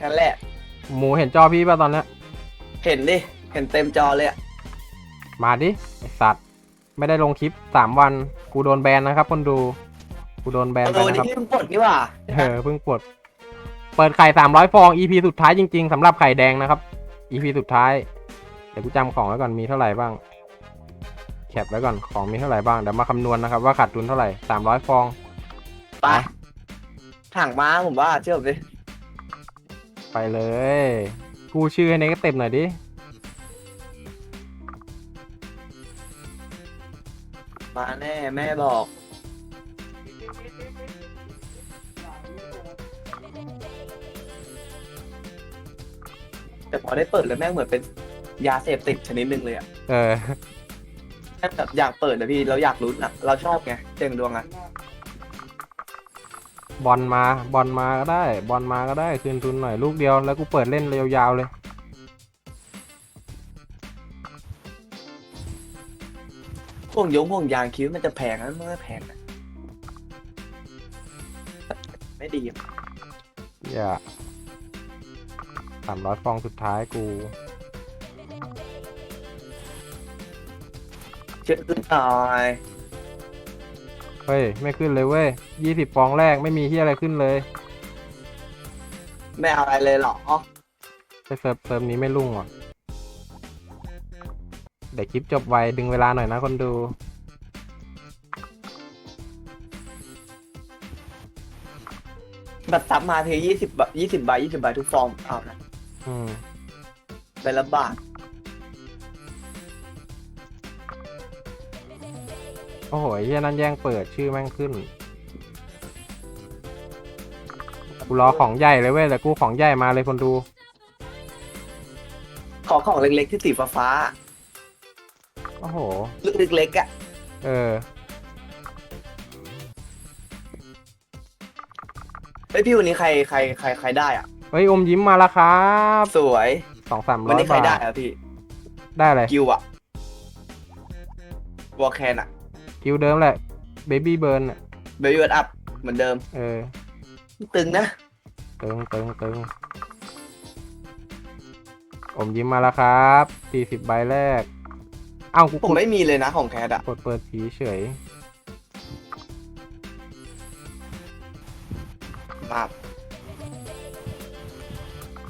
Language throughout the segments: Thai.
แค่นั้นแหละ หมูเห็นจอพี่ป่ะตอนเนี้ยเห็นดิ เห็นเต็มจอเลยอะมาดิไอสัตว์ไม่ได้ลงคลิปสามวันกูโดนแบนนะครับคนดูกูโดนแบนเอไปอวันนะนี้ครับพี่เพิ่งปลดนี่หว่าเออเพิ่งปลดเปิดไข่สามร้อยฟอง EP สุดท้ายจริงๆสำหรับไข่แดงนะครับ EP สุดท้าย เดี๋ยวกูจำของไว้ก่อนมีเท่าไหร่บ้าง แคปไว้ก่อนของมีเท่าไหร่บ้างเดี๋ยวมาคำนวณนะครับว่าขาดทุนเท่าไหร่สามร้อยฟอง ไป ถังม้าผมว่าเชื่อผมดิ ไปเลย กูชื่อให้เนกเต็มหน่อยดิ มาแน่แม่บอก แต่พอได้เปิดแล้วแม่งเหมือนเป็นยาเสพติดชนิดหนึ่งเลยอะเออแค่แบบอยากเปิดนะพี่เราอยากลุ้นอะเราชอบไงเจงดวงอะ บอลมาบอลมาก็ได้ บอลมาก็ได้คืนทุนหน่อยลูกเดียวแล้วกูเปิดเล่นยาวๆเลยพวกยงพวกยางคิ้วมันจะแพงนะมันไม่แพงนะไม่ดีอะอย่าสามร้อยฟองสุดท้ายกู เชื่อขึ้นหน่อยเฮ้ย ไม่ขึ้นเลยเว้ยยี่สิบฟองแรกไม่มีที่อะไรขึ้นเลยไม่เอาอะไรเลยเหรอไปเซิร์ฟเซิร์ฟนี้ไม่รุ่งว่ะเดี๋ยวคลิปจบไวดึงเวลาหน่อยนะคนดูแบบซับมาเพียยี่สิบยี่สิบใบยี่สิบใบทุกฟองเอานะอืม ไปละบาท โอ้โหไอ้เฮียนั่นแย่งเปิดชื่อแม่งขึ้น กูรอของใหญ่เลยเว้ยแต่กูของใหญ่มาเลยคนดู ขอของเล็กๆที่สีฟ้าโอ้โห ๆลูกเล็กๆอะเออ เฮ้ยพี่วันนี้ใครใครใครใครได้อะ เฮ้ยอมยิ้มมาแล้วครับสวย สองสามวันร้อยนี้ใครบาได้ท อะพี่ ได้เลยกิวอะวอลแคนอะ คิวเดิมแหละเบบี้เบิร์นเบบี้เวิร์ดอัพเหมือนเดิม เออ ตึงนะ ตึงตึงตึงอมยิ้มมาแล้วครับสี่สิบใบแรก เอ้ากูผมไม่มีเลยนะของแคทอะกดเปิดผีเฉยมา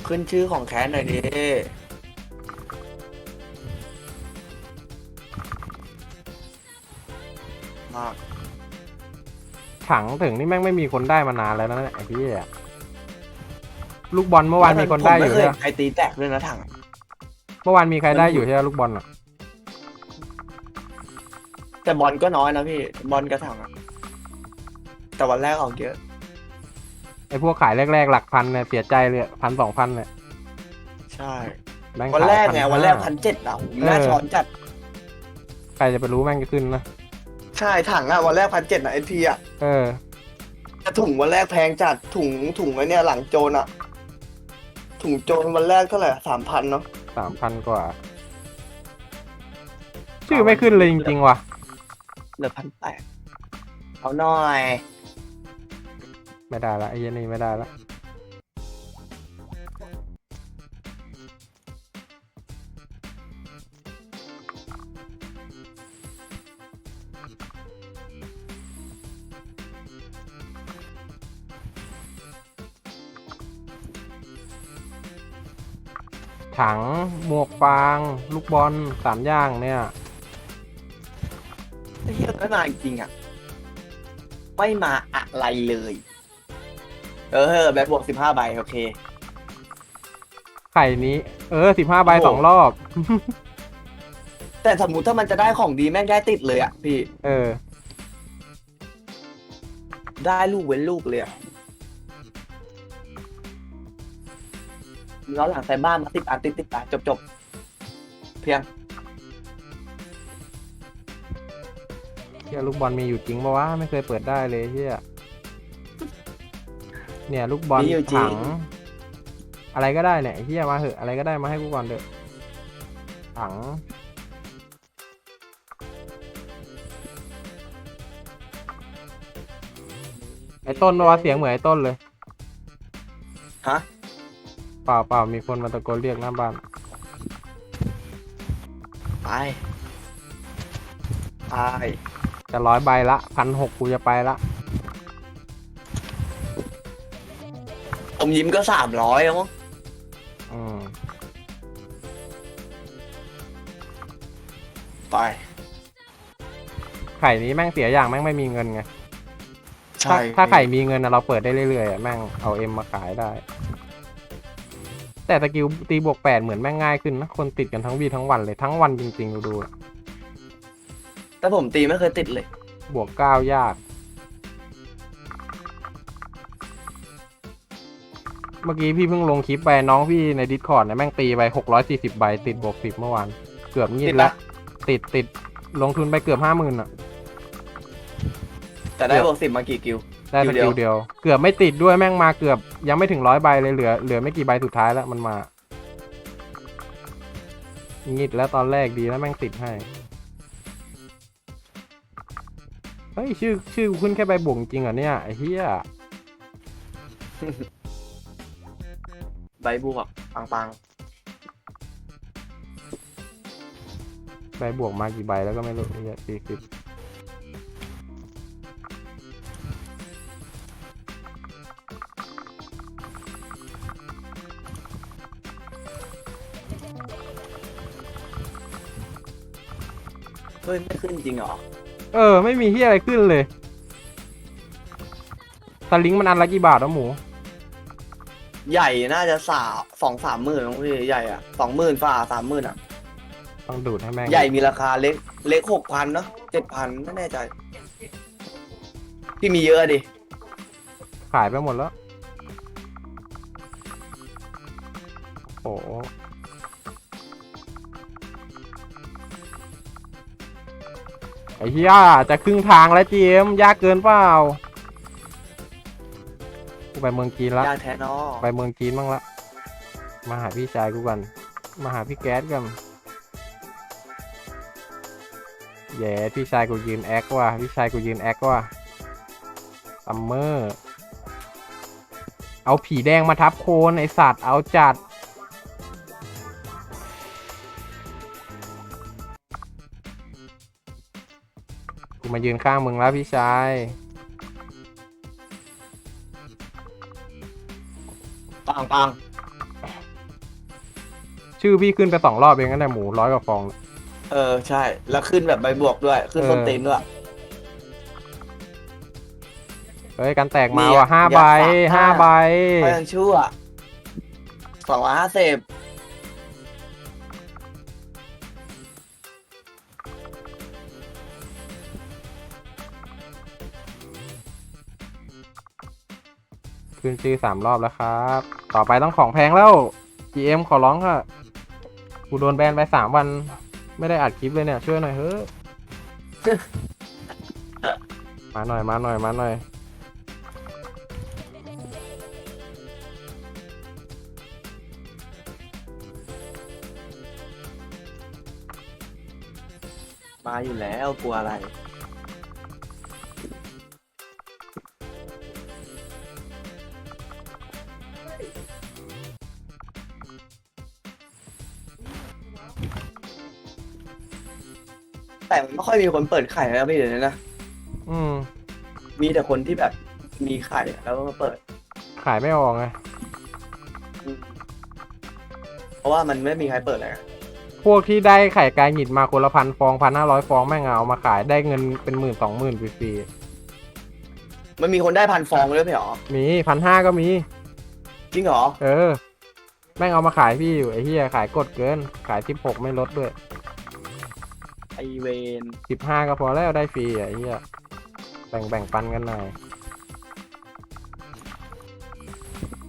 ขึ้นชื่อของแคทหน่อยดิ ถังถึงนี่แม่งไม่มีคนได้มานานแล้วนะเนี่ยไอ้พี่อะลูกบอลเมื่อวานมีคนได้อยู่ผมม่เคใช่ยไหมใครตีแตกด้วยนะถัง เมื่อวานมีใครได้อยู่ใช่ไหมลูกบอลอะ แต่บอลก็น้อยนะพี่ บอลกระถังอะแต่วันแรกออกเยอะ ไอ้พวกขายแรกๆ หลักพันเนี่ยเสียใจเลยพันสองพันเนี่ยใช่แม่งวันขายแรกไง1,500วันแรกพันเจ็ดอะโหน่าเออช้อนจัด ใครจะไปรู้แม่งจะขึ้นนะ ใช่ถังอะวันแรกพันเจ็ดอะเอพีอะเออ แต่ถุงวันแรกแพงจัดถุงถุงไอ้เนี่ยหลังโจรอะถุงโจรวันแรกเท่าไหร่สามพันเนาะสามพันกว่า ชื่อไม่ขึ้นเลยจริงๆว่ะ เหลือพันแปดเอาหน่อย ไม่ได้ละไอ้เหี้ยันนี่ไม่ได้ละ ถัง หมวกฟาง ลูกบอลสามอย่างเนี่ย ไอ้เหี้ยไม่มาจริงๆอะ ไม่มาอะไรเลย เออแบบบวกสิบห้าใบโอเค ไข่นี้ เออสิบห้าใบโอ้โหสองรอบ แต่สมมุติถ้ามันจะได้ของดีแม่งได้ติดเลยอะพี่ เออ ได้ลูกเว้นลูกเลยอะ แล้วหลังใส่บ้านมาติดอันติดติดอันจบจบเพียงเฮียลูกบอลมีอยู่จริงปะวะไม่เคยเปิดได้เลยเฮียเนี่ยลูกบอลมีอยู่จริถัง งอะไรก็ได้เนี่ยไอ้เฮียมาเหอะอะไรก็ได้มาให้กูก่อนเถอะถังไอ้ต้นปะวะเสียงเหมือนไอ้ต้นเลยฮะป ล่าเปล่ามีคนมาตะโกนเรียกหน้าบ้าน ไป ไป จะร้อยใบละพันหกกูจะไปละ อมยิ้มก็สามร้อยแล้วมั้งอืมไป ไข่นี้แม่งเสียอย่างแม่งไม่มีเงินไงถ้าใช่ถ้าไข่มีเงินนะเราเปิดได้เรื่อยๆอะแม่งเอาเอ็มมาขายได้ แต่สกิลตีบวกแปดเหมือนแม่งง่ายขึ้นนะคนติดกันทั้งวีทั้งวันเลยทั้งวันจริงๆดูดูอะแต่ผมตีไม่เคยติดเลย บวกเก้ายาก เมื่อกี้พี่เพิ่งลงคลิปไปน้องพี่ในดิสคอร์ดเนี่ยแม่งตีไปหกร้อยสี่สิบใบติดบวกสิบเมื่อวานเกือบงีติดดแล้ละวติดติดลงทุนไปเกือบห้าหมื่นอะแต่ได้บวกสิบมากี่กิว ได้สคิวเดีกิยวลเดียว เกือบไม่ติดด้วยแม่งมาเกือบ ยังไม่ถึงร้อยใบเลยเหลือเหลือไม่กี่ใบสุดท้ายแล้วมันมางิดแล้วตอนแรกดีแล้วแม่งติดให้ เฮ้ย ชื่อชื่อกูขึ้นแค่ใบบวกจริงเหรอเนี่ย ไอ้เหี้ยใบบวกปังปังใบบวกมากี่ใบแล้วก็ไม่รู้ไอ้เหี้ยสี่สิบ ฮ้ยไม่ขึ้นจริงเหรอเออ ไม่มีเหี้ยอะไรขึ้นเลยสลิงก์มันอันละกี่บาทวะหมู ใหญ่น่าจะสาสองสามหมื่นน้องพี่ใหญ่อะสองหมื่นฝ่าสามหมื่นอะต้องดูดให้แม่งใหญ่มีราคาเล็กเล็กหกพันเนาะเจ็ดพันไม่แน่ใจพี่มีเยอะดิ ขายไปหมดแล้ว โอ้โห ไอ้เหี้ยจะครึ่งทางแล้วจีเอ็มยากเกินเปล่ากูไปเมืองจีนละ ยากแท้เนอไปเมืองจีนบ้างละ มาหาพี่ชายกูก่อนมาหาพี่แก๊สกันแย่พี่ชายกูยืนแอคว่ะพี่ชายกูยืนแอคว่ะซัมเมอร์ เอาผีแดงมาทับโคนไอสัตว์เอาจัด ยืนข้างมึงแล้วพี่ชายปังปังชื่อพี่ขึ้นไปสองรอบเองนั่นแหละหมูร้อยกว่าฟองเออใช่ แล้วขึ้นแบบใบบวกด้วย ขึ้นเออส้นตีนด้วย เฮ้ยกันแตกมามีว่ะอะห้าอยากใบฝากห้าห้าใบก็ยังชั่วสองร้อยห้าสิบ ขึ้นชื่อสามรอบแล้วครับ ต่อไปต้องของแพงแล้ว GM ขอร้องค่ะ กูโดนแบนไปสามวัน ไม่ได้อัดคลิปเลยเนี่ย ช่วยหน่อยเฮ้ยมาหน่อยมาหน่อยมาหน่อย มาอยู่แล้วกลัวอะไร แต่มันไม่ค่อยมีคนเปิดไข่แล้วพี่เดี๋ยวนี้นะ อืม มีแต่คนที่แบบมีไข่แล้วก็มาเปิด ขายไม่ออกไงเพราะว่ามันไม่มีใครเปิดเลยอะพวกที่ได้ไข่กายหงิดมาคนละพันฟองพันห้าร้อยฟองแม่งเอามาขายได้เงินเป็นหมื่นสองหมื่นฟรีมันมีคนได้พันฟองด้วยไหมหรอ ๆมีพันห้าก็มี จริงเหรอ เออ แม่งเอามาขายพี่อยู่ไอ้เหี้ยขายกดเกิน ขายสิบหกไม่ลดด้วย ไอเวนสิบห้าก็พอแล้วได้ฟรีอะไอ้เหี้ยแบ่งแบ่งปันกันหน่อย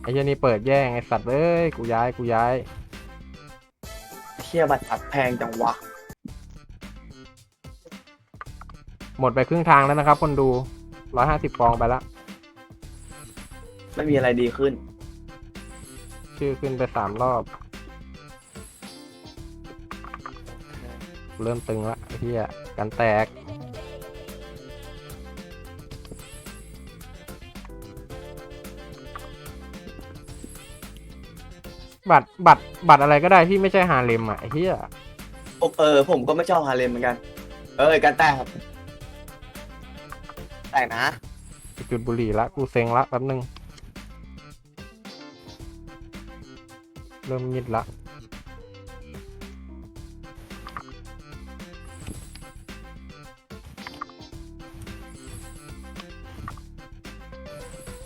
ไอ้เหี้ยนี่เปิดแย่งไอ้สัตว์เอ้ยกูย้ายกูย้ายเชี่ยบัตรตัดแพงจังวะ หมดไปครึ่งทางแล้วนะครับ คนดูร้อยห้าสิบฟองไปละไม่มีอะไรดีขึ้น ชื่อขึ้นไปสามรอบ เริ่มตึงละไอ้ เหี้ยกันแตก บัตรบัตรบัตรอะไรก็ได้ที่ไม่ใช่ฮาเลมอะไอ้เหี้ยผมเออผมก็ไม่ชอบฮาเลมเหมือนกัน เออกันแต่ครับแต่นะจุดบุหรี่ละกูเซ็งละแป๊บนึง เริ่มยิดละ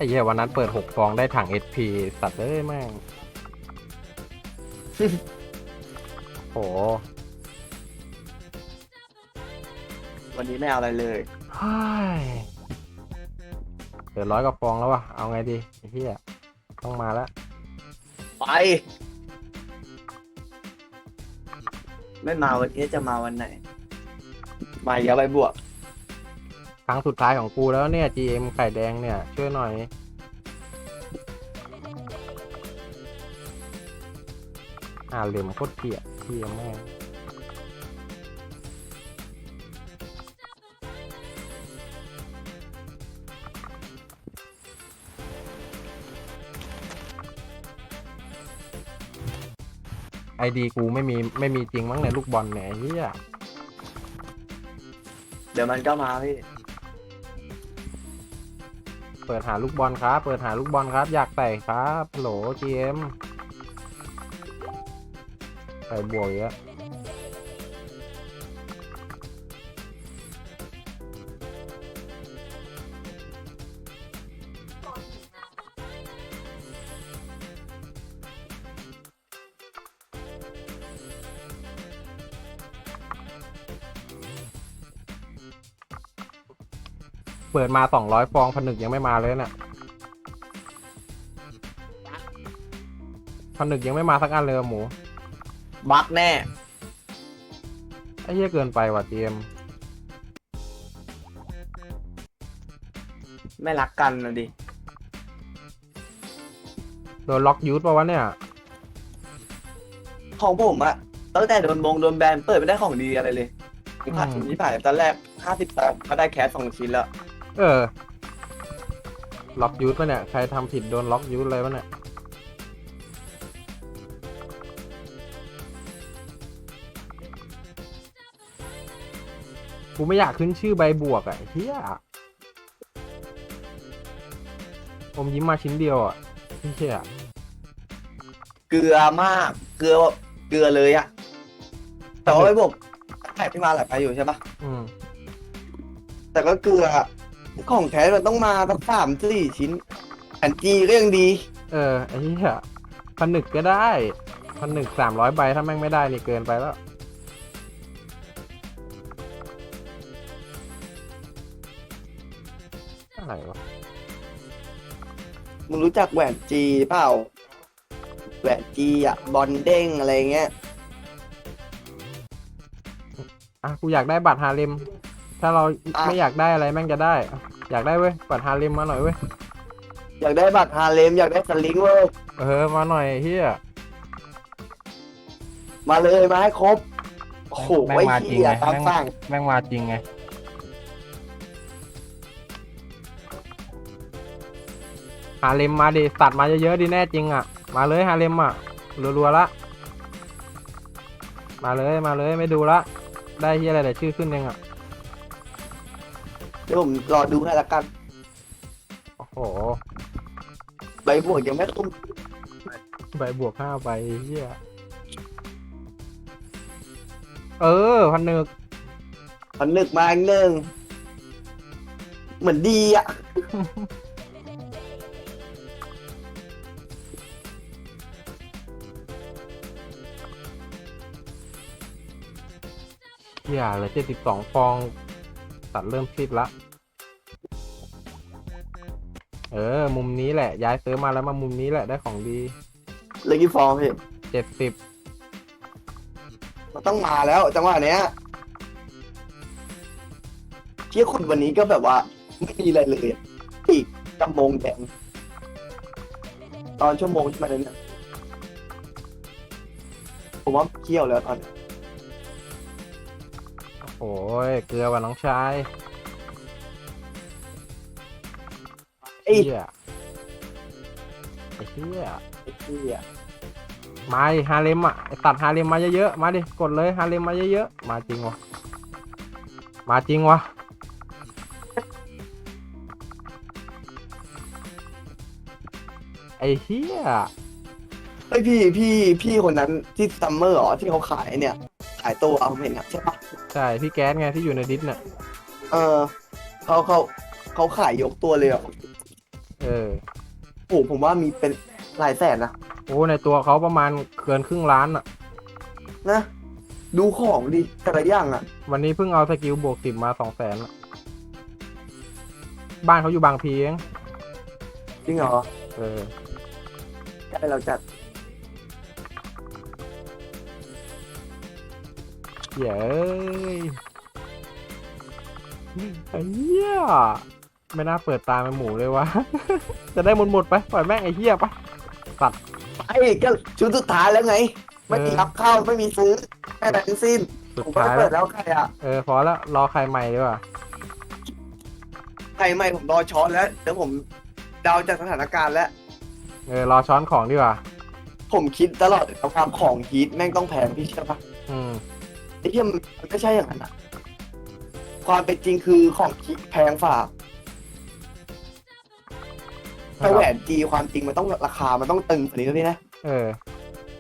เหี้ยวันนั้นเปิดหกฟองได้ถัง SP สัตว์เอ้ยแม่ง โห วันนี้ไม่เอาอะไรเลยเฮ้ยเหลือร้อยกว่าฟองแล้ววะเอาไงดีไอ้เหี้ยต้องมาแล้ว ไปไม่มาวันนี้จะมาวันไหน มาอย่าไปบวก ครั้งสุดท้ายของกูแล้วเนี่ย GM ไข่แดงเนี่ยช่วยหน่อย อ่าเหลี่ยมโคตรเกลียดเทียแม่งไอดีกูไม่มีไม่มีจริงมั้งในยลูกบอลเนี่ยไอ้เฮียเดี๋ยวมันก็มาพี่ เปิดหาลูกบอลครับ เปิดหาลูกบอลครับ อยากใส่ครับฮัลโหล GM ใส่บวกเยอะเปิดมาสองร้อยฟองผนึกยังไม่มาเลยเนี่ยผนึกยังไม่มาสักอันเลยอะหมู บักแน่ ไอ้เหี้ยเกินไปว่ะเจมไม่รักกันนะดิ โดนล็อกยูทป่าวะเนี่ย ของผมอะตั้งแต่โดนบงโดนแบนเปิดไม่ได้ของดีอะไรเลยผมขาดทุนที่ผ่านตอนแรกห้าสิบสองก็ได้แคสสองชิ้นแล้ว เออ ล็อกยูทปะเนี่ย ใครทำผิดโดนล็อกยูทเลยวะเนี่ย กูไม่อยากขึ้นชื่อใบบวกอะ่ะไอ้เฮียผมยิ้มมาชิ้นเดียวอะ่ะพี่เชี่ยเกลือมาก เกลือแบบเกลือเลยอะแต่ว่าไอ้ผมแท็กที่มาหลายไปอยู่ใช่ปะอืมแต่ก็เกลืออะของแท้มันต้องมาสักสามสี่ชิ้นแอนจีก็ยังดี เออไอ้เหี้ยผนึกก็ได้ผนึกสามร้อยใบถ้าแม่งไม่ได้นี่เกินไปแล้ว มึงรู้จักแหวนจีเปล่า แหวนจีอะบอลเด้งอะไรเงี้ย อะกูอยากได้บัตรฮาเลมถ้าเราอะ ไม่อยากได้อะไรแม่งจะได้อะอยากได้เว้ยบัตรฮาเลมมาหน่อยเว้ยอยากได้บัตรฮาเลมอยากได้สลิงเว้ยเออมาหน่อยเฮียมาเลยมาให้ครบ โอ้โหแม่งไอ้มาจริงเหี้ยไงตามแม่งสั่งแม่งมาจริงไงาเลมมาดิตัดมาเยอะๆดิแน่จริงอะ มาเลยฮาเลมอะรัวๆละมาเลยมาเลยไม่ดูละ ได้ที่อะไรแต่ชื่อขึ้นเองอะเดี๋ยวผมรอดูให้ละกันโอ้โหใบบวกยังไม่ตุ้มใบบวกห้าใบเฮียเออพันหนึ่งมันนึกมาอีกหนึ่งเหมือนดีอะ เฮียเหลือเจ็ดสิบสองฟองตัดเริ่มคลิปละ เออ มุมนี้แหละ ย้ายเซิร์ฟมาแล้วมามุมนี้แหละได้ของดีเลขกี่ฟองพี่เจ็ดสิบมันต้องมาแล้วจังหวะเนี้ยเที่ยคนวันนี้ก็แบบว่าไม่มีอะไรเลยอะอีกกำมงแดงตอนชั่วโมงที่มาเนี่ยผมว่าเที่ยวแล้วตอนนี้ โอ้ยเกลือว่ะน้องชายไอ้เฮียไอ้เฮียไอ้เที่ยมาดิฮาเลมอะไอ้ตัดฮาเลมมาเยอะๆมาดิกดเลยฮาเลมมาเยอะๆมาจริงวะมาจริงวะไอ้เหี้ย เฮ้ยพี่พี่พี่คนนั้นที่ซัมเมอร์เหรอที่เขาขายเนี่ยขายตัวเอาผมเห็นอะใช่ปะใช่พี่แก๊สไงที่อยู่ในดิสเนี่ยเออเขาเขาเขาขายยกตัวเลยอะเออ โอ้ผมว่ามีเป็นหลายแสนนะโอ้ในตัวเขาประมาณเกินครึ่งล้านอะ นะดูของดิแต่ละอย่างอะ วันนี้เพิ่งเอาสกิลบวกสิบมาสองแสนบ้านเขาอยู่บางพีเองจริงเหรอเออ ใช่เราจัด เหี้ยเอ้ยไอ้เหี้ยไม่น่าเปิดตาเป็นหมูเลยวะ จะได้หมดหมดๆไปปล่อยแม่งไอ้เหี้ยปะไอ้ก็ชุดสุดท้ายแล้วไง ไม่มีเออรับเข้าไม่มีซื้อแค่นั้นสิ้นสุดผมก็ท้ายเปิแล้วดแล้วใครอะ เออพอแล้วรอใครใหม่ดีกว่า ใครไม่ผมรอช้อนแล้วเดี๋ยวผมเดาจากสถานการณ์แล้ว เออรอช้อนของดีกว่า ผมคิดตลอดเอาความของฮีทแม่งต้องแพงพี่เชื่อปะอืม ไอ้ที่มันมันไม่ใช่อย่างนั้นอะความเป็นจริงคือของฮีทแพงฝ่าแต่แหวนจีความจริงมันต้องราคา มันต้องตึงกว่านี้แล้วนี่นะ เออ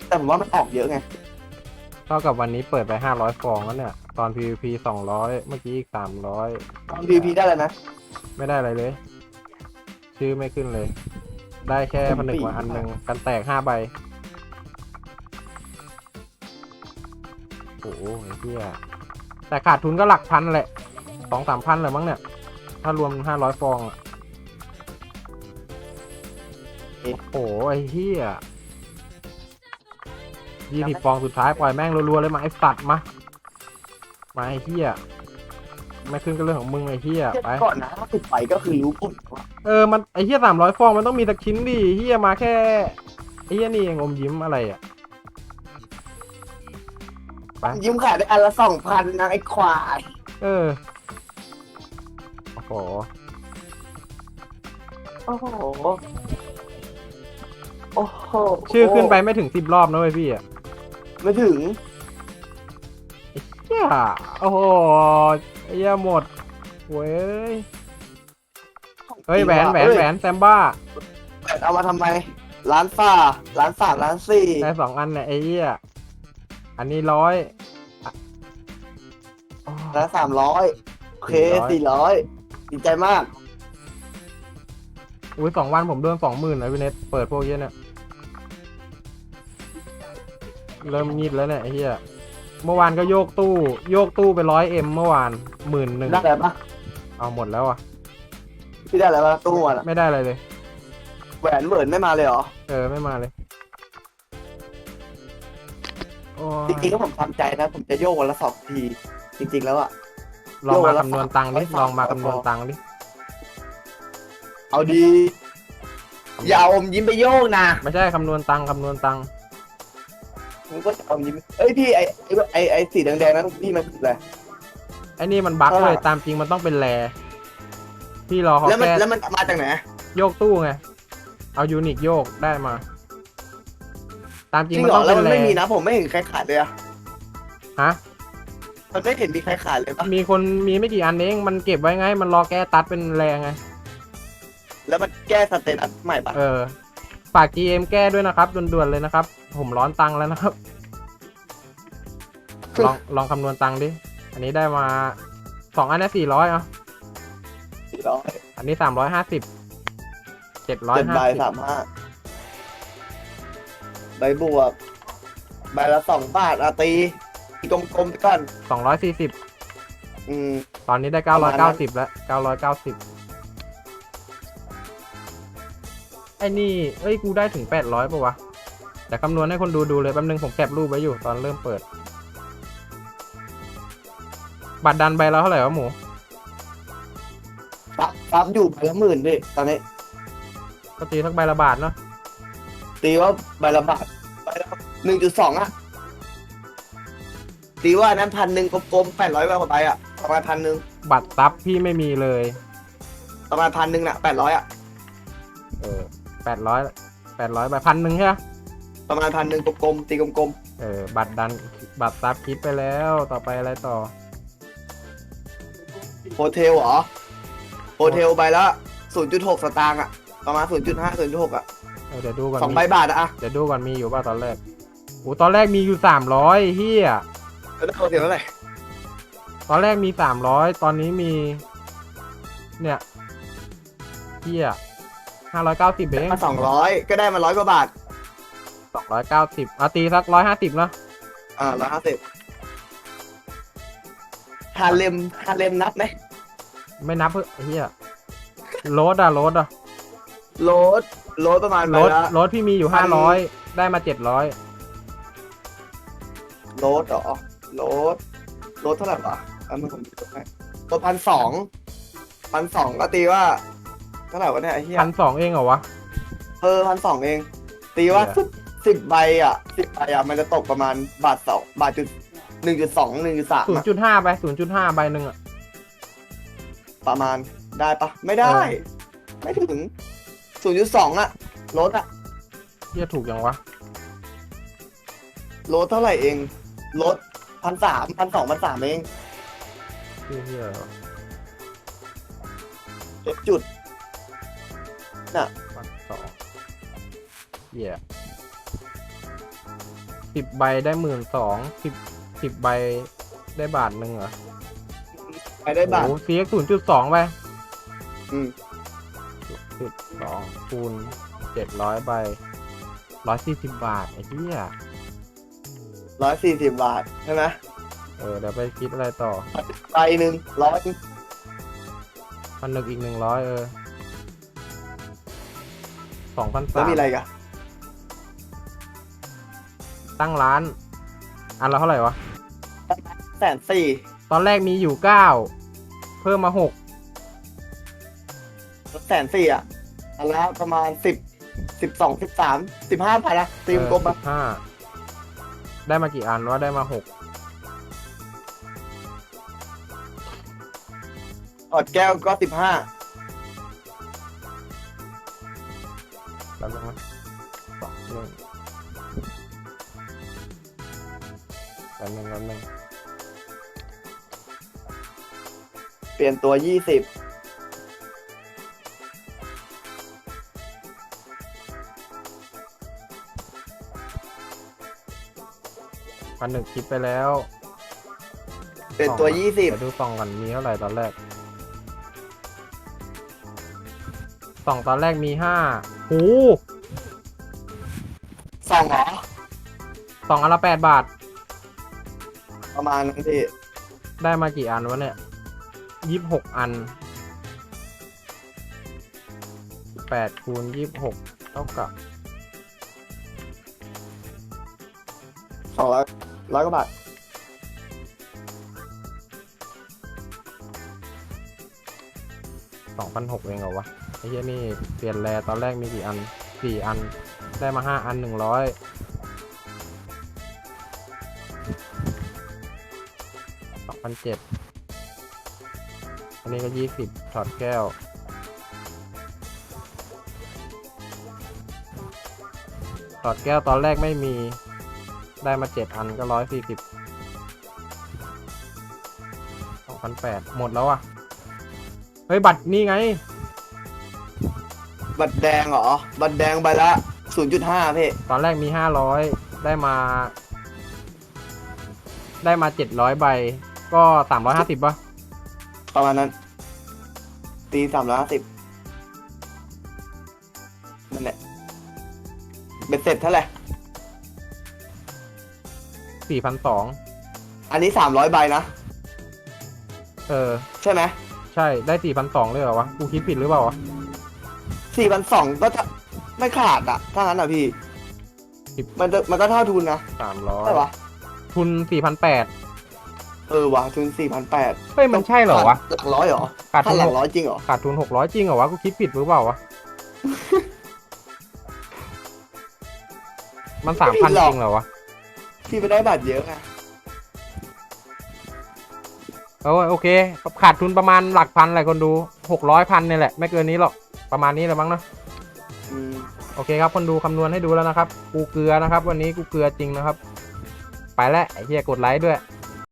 แต่ผมว่ามันออกเยอะไง เท่ากับวันนี้เปิดไปห้าร้อยฟองแล้วเนี่ย ตอน PVP สองร้อยเมื่อกี้อีกสามร้อยตอนพีพีได้แล้วนะ ไม่ได้อะไรเลย ชื่อไม่ขึ้นเลย ได้แค่ผนึกมาอันหนึ่งกันแตกห้าใบ หไอ้เหี้ยแต่ขาดทุนก็หลักพันแหละสองสามพันเลยมั้งเนี่ย ถ้ารวมห้าร้อยฟองอะโอ้โห ไอ้เหี้ยยี่สิบฟองสุดท้ายปล่อยแม่งรัวๆเลยมาไอ้สัตว์มา มาไอ้เหี้ยไม่ขึ้นก็เรื่องของมึงไอ้เหี้ยไป ก่อนนะถ้าติดไปก็คือรู้ผลว่าเออ มันไอ้เหี้ยสามร้อยฟองมันต้องมีสักชิ้นดิเหี้ยมาแค่ไอ้เหี้ยนี่เองอมยิ้มอะไรอะ ไปยิ้มขายได้อันละสองพันนะไอ้ควายเออ โอ้โห โอ้โห โอ้โหชื่อขึ้นไปไม่ถึงสิบรอบนะเว้ยพี่อะไม่ถึงเหี้ยโอ้โหไอ้เหี้ยหมดเว้ย เฮ้ยแหวนแหวนแหวนแซมบ้าแหวนเอามาทำไม ร้านฝ้าร้านสามร้านสี่ได้สองอันเนี่ยไอ้เหี้ย อันนี้ร้อยอะโอ้ร้านสามร้อยโอเค400สี่ร้อยดีใจมาก อุ้ยสองวันผมโดนสองหมื่นเลยพี่เน็ตเปิดพวกเหี้ยเนี่ย เริ่มงีดแล้วเนี่ยไอ้เหี้ย เมื่อวานก็โยกตู้ โยกตู้ไปร้อยเอ็มเมื่อวานหมื่นหนึ่งได้อะไรปะเอาหมดแล้วอะพี่ได้อะไรปะตู้มันอะไม่ได้อะไรเลย แหวนเหมือนไม่มาเลยเหรอ เออ ไม่มาเลย จยริงๆก็ผมทำใจนะ ผมจะโยกวันละสองที จริง ๆ แล้วอะลองมาโยกละคำนวณตังค์ดิสามร้อยลองมาสามร้อยคำนวณตังค์ดิเอาดี อย่าเอาอมยิ้มไปโยกนะไม่ใช่คำนวณตังค์คำนวณตังค์มึงก็จะเอาอมยิ้มเอ้ยพี่ไอไอไอไอสีแดงๆนั้นพี่มันคืออะไรไอ้นี่มันบั๊กเท่าไหร่เลยตามจริงมันต้องเป็นแรพี่รอเขาแล้วมันแค่แล้วมันมาจากไหนโยกตู้ไงเอายูนิคโยกได้มา ตามจจริริงงมันเหรต้อองแล้เป็วนมันแรไม่มีนะผมไม่เห็นใครขายเลยอะฮะ มันไม่เห็นมีใครขายเลยปะมีคนมีไม่กี่อันเองมันเก็บไว้ไง มันรอแก้ตัดเป็นแรงไง แล้วมันแก้สเตตัสใหม่ปะเออ ฝาก GM แก้ด้วยนะครับด่วนๆเลยนะครับ ผมร้อนตังค์แล้วนะครับ ลองลองคำนวณตังค์ดิ อันนี้ได้มาสองอันนี้สี่ร้อยอะ สี่ร้อยอันนี้สามร้อยห้าสิบเจ็ดร้อยเจ็ดห้าใบสิบสามห้า ใบบวกใบละสองบาทอาตีกลมๆไปก่อน สองร้อยสี่สิบอืม ตอนนี้ได้เก้าปร้อระยมาเก้าณนั้สิบนแล้วเก้าร้อยเก้าสิบไอ้นี่เอ้ยกูได้ถึงแปดร้อยป่าวะแต่คำนวณให้คนดูดูเลยแป๊บนึงผมแคปรูปไว้อยู่ตอนเริ่มเปิด บัตรดันใบแล้วเท่าไหร่วะหมู ปั๊บปั๊บอยู่ใบละหมื่นดิตอนนี้ ก็ตีสักใบละบาทเนาะ ตีว่าใบละบาทใบละหนึ่งจุดสองอะตีว่านั้นพันหนึ่งกลมๆแปดร้อยกว่าใบอะประมาณพันหนึ่งบัตรซับพี่ไม่มีเลย ประมาณพันหนึ่งน่ะแปดร้อยอะเออแปดร้อยแปดร้อยใบพันหนึ่งใช่ไหมประมาณพันหนึ่งกลมๆตีกลมเออ บัตรดัน บัตรซับคิดไปแล้ว ต่อไปอะไรต่อ ๆโฮเทลเหรอโฮเทลใบละศูนย์จุดหกสตางค์อะประมาณศูนย์จุดห้าศูนย์จุดหกอะ เออเดี๋ยวดูก่อนสองมีใบบาทอะอะเดี๋ยวดูก่อนมีอยู่ป่ะตอนแรกโอ้ตอนแรกมีอยู่สามร้อยเฮียแล้วได้โฮเทลเท่าไหร่ตอนแรกมีสามร้อยตอนนี้มี เนี่ยเฮียห้าร้อยเก้าสิบเองมาสองร้อยก็ได้มาร้อยกว่าบาทสองร้อยเก้าสิบอาตีสักร้อยห้าสิบเนาะอ่าร้อยห้าสิบฮาเลมฮาเลมนับไหมไม่นับเพื่อเฮียโรดอะโรดอะโลด โลดประมาณโรใบดละโรดพี่มีอยู่พัห้านร้อยได้มาเจ็ดร้อยโลดเหรอโลดโลดเท่าไหร่วะเอามาผมดูให้ตัวพันสองพันสองก็ตีว่าเท่าไหร่วะเนี่ยไอ้เหี้ยพันสองเองเหรอวะ เออพันสองเอง ตีว่าเหี้ยสิบใบอะสิบใบอะมันจะตกประมาณบาทสองบาทจุดหนึ่งจุดสองหนึ่งจุดสามศูนย์จุดห้าไปศูนย์จุดห้าใบหนึ่งอะประมาณได้ปะไม่ได้ เออ ไม่ถึง ศูนย์จุดสองอะลดอะเฮียถูกยังวะลดเท่าไหร่เองลดพันสามพันสองพันสามเองเฮียเฮียเจ็ดจุดพันสองเฮียสิบใบได้หมื่นสองสิบสิบใบได้บาทหนึ่งเหรอไปได้บาทโอ้เสียศูนย์จุดสองไปอืม จุดสองคูณเจ็ดร้อยใบร้อยสี่สิบบาท ไอ้เหี้ยร้อยสี่สิบบาท ใช่ไหมเออเดี๋ยวไปคิดอะไรต่อใบหนึ่งร้อยพันหนึ่งอีกหนึ่งร้อยเออสองพันแล้สาวมมีอะไรอีกันตั้งร้าน อันละเท่าไหร่วะ แสนสี่ตอนแรกมีอยู่เก้าเพิ่มมาหก แสนสี่อะอันละประมาณสิบสิบสองสิบสามสิบห้าพันนะตีมกลมเออปะสิบห้าได้มากี่อันวะได้มาหกอดแก้วก็สิบห้าแล้วนึงนะสองหนึ่งแล้วหนึ่งแล้วหนึ่งเปลี่ยนตัวยี่สิบ พันหนึ่งคิดไปแล้วเปลี่ยนตัว ยี่สิบเดี๋ยวดูซองกันมีเท่าไหร่ตอนแรกซองตอนแรกมีห้าโอ้สองเหรอซองอันละแปดบาท ประมาณนั้นพี่ได้มากี่อันวะเนี่ยยี่สิบหกอันแปดคูณยี่สิบหกเท่ากับสองร้อย ร้อยกว่าบาทสองพันหกเองเหรอวะไอ้เหี้ยนี่เปลี่ยนแลตอนแรกมีกี่อันสี่อัน ได้มาห้าอันหนึ่งร้อยสองพันเจ็ดอันนี้ก็ยี่สิบถอดแก้วถอดแก้วตอนแรกไม่มี ได้มาเจ็ดอันก็ร้อยสี่สิบสองพันแปดหมดแล้วอะ เฮ้ย บัตรนี่ไง บัตรแดงเหรอ บัตรแดงใบละศูนย์จุดห้าพี่ตอนแรกมีห้าร้อยได้มา ได้มาเจ็ดร้อยใบ ก็สามร้อยห้าสิบป่ะ ประมาณนั้น ตีสามร้อยห้าสิบนั่นแหละ เบ็ดเสร็จเท่าไหร่ สี่พันสองอันนี้สามร้อยใบนะ เออ ใช่ไหมใช่ได้สี่พันสองเลยเหรอวะ กูคิดผิดหรือเปล่าวะสี่พันสองก็จะไม่ขาดอะ ถ้างั้นอะพี่สิบมันจะมันก็เท่าทุนนะสามร้อยใช่ปะทุนสี่พันแปดเออว่ะทุนสี่พันแปดเฮ้ยมันใช่เหรอวะหลักร้อยเหรอขาดถ้าทุนหลัหกกร้อยจริงเหรอขาดทุนหกร้อยจริงเหรอวะกูคิดผิดหรือเปล่าวะมันสามพันจริงเหรอวะ พี่ไปได้บัตรเยอะไงเออโอเค ขาดทุนประมาณหลักพันอะไรคนดูหกร้อยพันเนี่ยแหละ ไม่เกินนี้หรอก ประมาณนี้แหละมั้งเนอะอืมโอเคครับ คนดูคำนวณให้ดูแล้วนะครับ กูเกลือนะครับ วันนี้กูเกลือจริงนะครับ ไปแล้วไอ้เหี้ยกดไลค์ด้วย